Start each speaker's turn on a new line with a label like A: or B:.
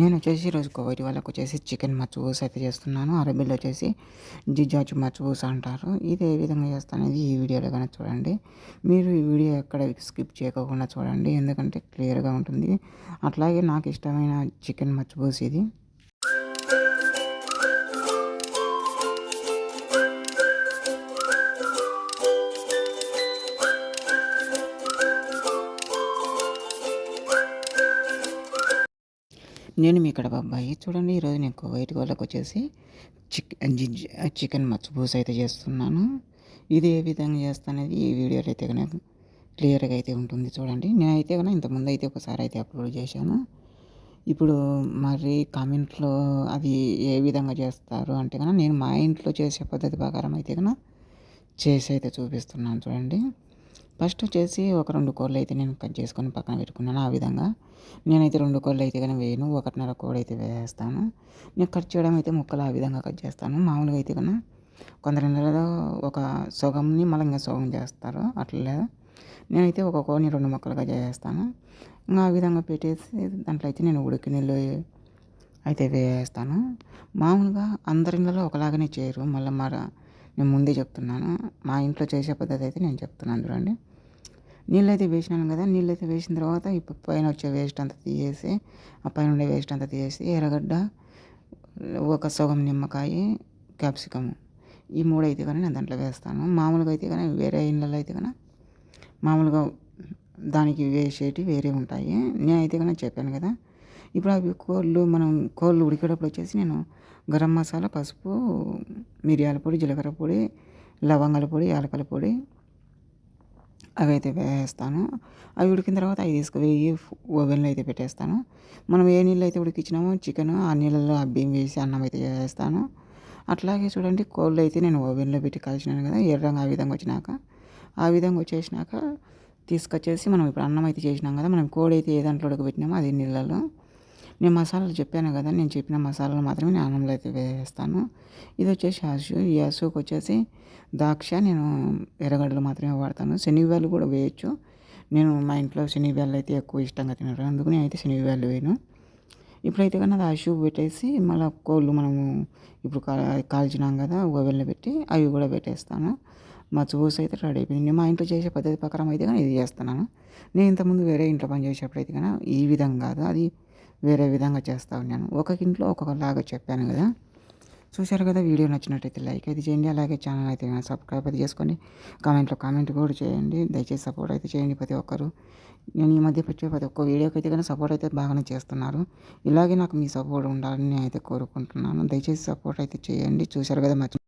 A: నేను వచ్చేసి ఈరోజు కోవిడ్ వాళ్ళకి వచ్చేసి చికెన్ మచ్బూస్ అయితే చేస్తున్నాను. అరబీలో వచ్చేసి జిజాజ్ మచ్బూస్ అంటారు. ఇది ఏ విధంగా చేస్తానేది ఈ వీడియోలో కానీ చూడండి. మీరు ఈ వీడియో ఎక్కడ స్కిప్ చేయకుండా చూడండి. ఎందుకంటే క్లియర్గా ఉంటుంది. అట్లాగే నాకు ఇష్టమైన చికెన్ మచ్బూస్ ఇది. నేను మీ ఇక్కడ అబ్బాయి. చూడండి ఈరోజు నేను కువైట్ గోళ్ళకి వచ్చేసి చికెన్ చికెన్ మచ్చబూస్ అయితే చేస్తున్నాను. ఇది ఏ విధంగా చేస్తానేది ఈ వీడియోలో అయితే కనుక క్లియర్గా అయితే ఉంటుంది చూడండి. నేనైతే కనుక ఇంతకుముందు అయితే ఒకసారి అయితే అప్లోడ్ చేశాను. ఇప్పుడు మరి కామెంట్లో అది ఏ విధంగా చేస్తారు అంటే కనుక నేను మా ఇంట్లో చేసే పద్ధతి ప్రకారం అయితే కనుక చేసి అయితే చూపిస్తున్నాను చూడండి. ఫస్ట్ వచ్చేసి ఒక రెండు కోళ్ళు అయితే నేను కట్ చేసుకొని పక్కన పెట్టుకున్నాను ఆ విధంగా. నేనైతే రెండు కోళ్ళు అయితే కానీ వేయను ఒకటిన్నర కోడి అయితే వేస్తాను. నేను కట్ చేయడం అయితే ముక్కలు ఆ విధంగా కట్ చేస్తాను. మామూలుగా అయితే కన్నా కొందరి నెలలో ఒక సగంని మళ్ళీ ఇంకా సగం చేస్తారు అట్లా లేదా. నేనైతే ఒక కోడిని రెండు ముక్కలుగా చేస్తాను. ఇంకా ఆ విధంగా పెట్టేసి దాంట్లో అయితే నేను ఉడికి నీళ్ళు అయితే వేస్తాను. మామూలుగా అందరి ఇళ్ళలో ఒకలాగానే చేయరు మళ్ళీ మర నేను ముందే చెప్తున్నాను. మా ఇంట్లో చేసే పద్ధతి అయితే నేను చెప్తున్నాను చూడండి. నీళ్ళు అయితే వేసినాను కదా నీళ్ళు అయితే వేసిన తర్వాత ఇప్పుడు పైన వచ్చే వేస్ట్ అంతా తీసేసి ఆ పైన ఉండే వేస్ట్ అంతా తీసేసి ఎర్రగడ్డ ఒక సగం నిమ్మకాయ క్యాప్సికమ్. ఈ మూడు అయితే కానీ నేను దాంట్లో వేస్తాను. మామూలుగా అయితే కానీ వేరే ఇళ్ళలో అయితే కానీ మామూలుగా దానికి వేసేటివి వేరే ఉంటాయి. నేనైతే కానీ చెప్పాను కదా ఇప్పుడు అవి కోళ్ళు మనం కోళ్ళు ఉడికేటప్పుడు వచ్చేసి నేను గరం మసాలా పసుపు మిరియాల పొడి జీలకర్ర పొడి లవంగాల పొడి యాలకల పొడి అవి అయితే వేస్తాను. అవి ఉడికిన తర్వాత అవి తీసుకుపోయి ఓవెన్లో అయితే పెట్టేస్తాను. మనం ఏ నీళ్ళు అయితే ఉడికించినామో చికెన్ ఆ నీళ్ళలో అబ్బిం వేసి అన్నం అయితే వేస్తాను. అట్లాగే చూడండి కోళ్ళు అయితే నేను ఓవెన్లో పెట్టి కాల్చినాను కదా ఎర్రంగా ఆ విధంగా వచ్చినాక. ఆ విధంగా వచ్చేసినాక తీసుకొచ్చేసి మనం ఇప్పుడు అన్నం అయితే చేసినాం కదా మనం కోడి అయితే ఏ దాంట్లో ఉడకబెట్టినామో అది నీళ్ళలో నేను మసాలాలు చెప్పాను కదా నేను చెప్పిన మసాలాలు మాత్రమే నేను అన్నంలో అయితే వేస్తాను. ఇది వచ్చేసి అసు ఈ అసుకు వచ్చేసి ద్రాక్ష నేను ఎర్రగడ్డలు మాత్రమే వాడతాను. శనగలు కూడా వేయచ్చు. నేను మా ఇంట్లో శనగలు అయితే ఎక్కువ ఇష్టంగా తినరు అందుకు నేను అయితే శనగలు వేయను. ఇప్పుడైతే కన్నా అది అసు పెట్టేసి మళ్ళీ కోళ్ళు మనము ఇప్పుడు కాల్చినాం కదా ఓవెన్లో పెట్టి అవి కూడా పెట్టేస్తాను. మా చూసి అయితే రెడీ అయిపోయింది. నేను మా ఇంట్లో చేసే పద్ధతి ప్రకారం అయితే కానీ ఇది చేస్తున్నాను. నేను ఇంతకుముందు వేరే ఇంట్లో పని చేసేటప్పుడు అయితే కానీ ఈ విధంగా కాదు. అది వేరే విధంగా చేస్తూ ఉన్నాను. ఒక్కొక్క ఇంట్లో ఒక్కొక్కలాగా చెప్పాను కదా. చూశారు కదా వీడియో నచ్చినట్టయితే లైక్ అయితే చేయండి. అలాగే ఛానల్ అయితే సబ్స్క్రైబ్ అయితే చేసుకోండి. కామెంట్లో కామెంట్ కూడా చేయండి. దయచేసి సపోర్ట్ అయితే చేయండి ప్రతి ఒక్కరు. నేను ఈ మధ్య పెట్టే ప్రతి ఒక్క వీడియోకి అయితే కానీ సపోర్ట్ అయితే బాగానే చేస్తున్నారు. ఇలాగే నాకు మీ సపోర్ట్ ఉండాలని నేను అయితే కోరుకుంటున్నాను. దయచేసి సపోర్ట్ అయితే చేయండి. చూశారు కదా మర్చి